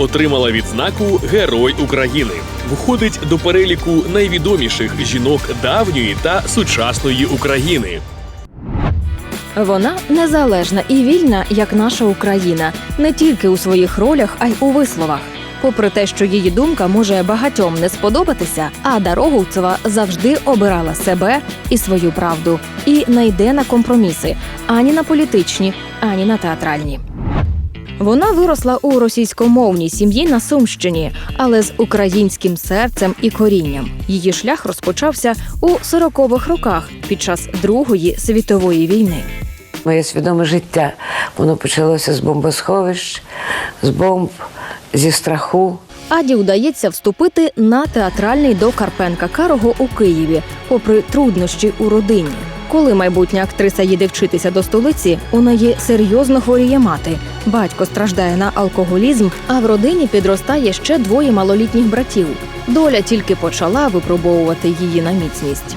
Отримала відзнаку Герой України. Входить до переліку найвідоміших жінок давньої та сучасної України. Вона незалежна і вільна, як наша Україна, не тільки у своїх ролях, а й у висловах. Попри те, що її думка може багатьом не сподобатися, Ада Роговцева завжди обирала себе і свою правду і не йде на компроміси ані на політичні, ані на театральні. Вона виросла у російськомовній сім'ї на Сумщині, але з українським серцем і корінням. Її шлях розпочався у 40-х роках під час Другої світової війни. Моє свідоме життя воно почалося з бомбосховищ, з бомб, зі страху. Аді вдається вступити на театральний до Карпенка Карого у Києві, попри труднощі у родині. Коли майбутня актриса їде вчитися до столиці, у неї серйозно хворіє мати. Батько страждає на алкоголізм, а в родині підростає ще двоє малолітніх братів. Доля тільки почала випробовувати її на міцність.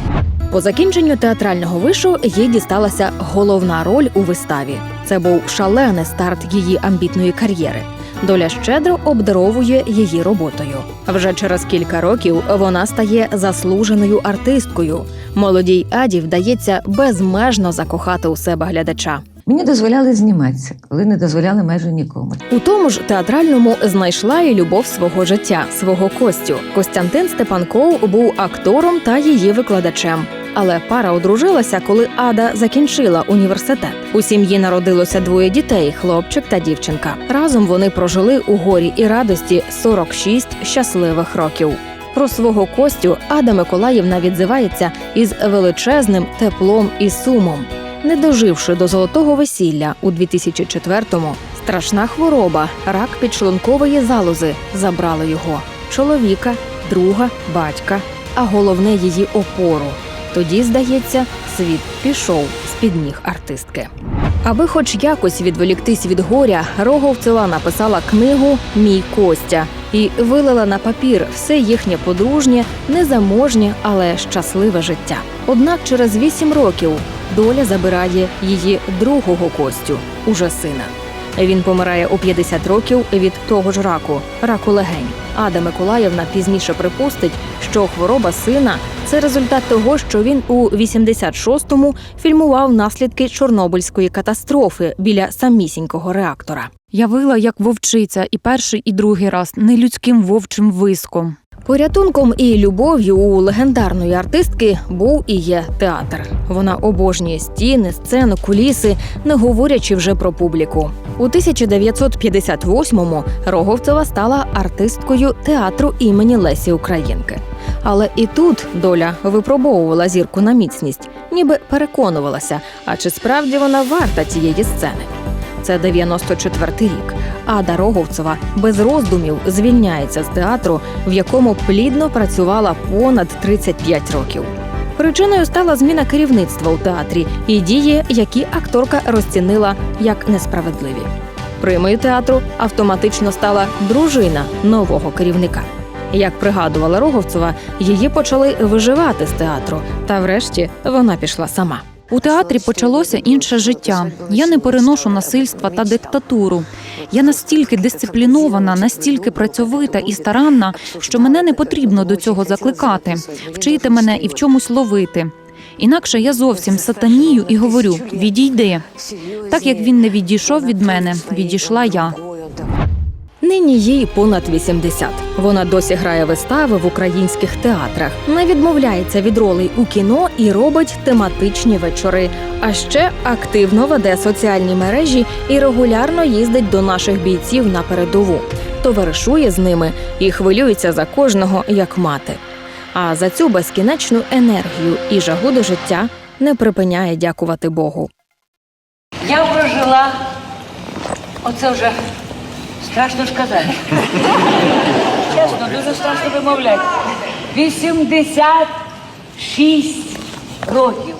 По закінченню театрального вишу їй дісталася головна роль у виставі. Це був шалений старт її амбітної кар'єри. Доля щедро обдаровує її роботою. Вже через кілька років вона стає заслуженою артисткою. Молодій Аді вдається безмежно закохати у себе глядача. Мені дозволяли зніматися, коли не дозволяли майже нікому. У тому ж театральному знайшла і любов свого життя, свого Костю. Костянтин Степанков був актором та її викладачем. Але пара одружилася, коли Ада закінчила університет. У сім'ї народилося двоє дітей хлопчик та дівчинка. Разом вони прожили у горі і радості 46 щасливих років. Про свого Костю Ада Миколаївна відзивається із величезним теплом і сумом. Не доживши до золотого весілля у 2004-му, страшна хвороба, рак підшлункової залози, забрали його чоловіка, друга, батька, а головне її опору. Тоді, здається, світ пішов з під ніг артистки. Аби хоч якось відволіктись від горя, Роговцева написала книгу Мій Костя і вилила на папір все їхнє подружнє, незаможнє, але щасливе життя. Однак через вісім років доля забирає її другого Костю, уже сина. Він помирає у 50 років від того ж раку, раку легень. Ада Миколаївна пізніше припустить, що хвороба сина це результат того, що він у 86-му фільмував наслідки Чорнобильської катастрофи біля самісінького реактора. Я вила як вовчиця і перший, і другий раз нелюдським вовчим виском. Порятунком і любов'ю у легендарної артистки був і є театр. Вона обожнює стіни, сцену, куліси, не говорячи вже про публіку. У 1958-му Роговцева стала артисткою театру імені Лесі Українки. Але і тут доля випробовувала зірку на міцність, ніби переконувалася, а чи справді вона варта цієї сцени. Це 94-й рік. Ада Роговцева без роздумів звільняється з театру, в якому плідно працювала понад 35 років. Причиною стала зміна керівництва у театрі і дії, які акторка розцінила як несправедливі. Примою театру автоматично стала дружина нового керівника. Як пригадувала Роговцева, її почали виживати з театру, та врешті вона пішла сама. У театрі почалося інше життя. Я не переношу насильства та диктатуру. Я настільки дисциплінована, настільки працьовита і старанна, що мене не потрібно до цього закликати, вчити мене і в чомусь ловити. Інакше я зовсім сатанію і говорю: відійди. Так як він не відійшов від мене, відійшла я. Нині їй понад 80. Вона досі грає вистави в українських театрах, не відмовляється від ролей у кіно і робить тематичні вечори. А ще активно веде соціальні мережі і регулярно їздить до наших бійців на передову, товаришує з ними і хвилюється за кожного як мати. А за цю безкінечну енергію і жагу до життя не припиняє дякувати Богу. Я прожила, оце вже страшно ж казати. Чесно, дуже страшно вимовляти. 86 років.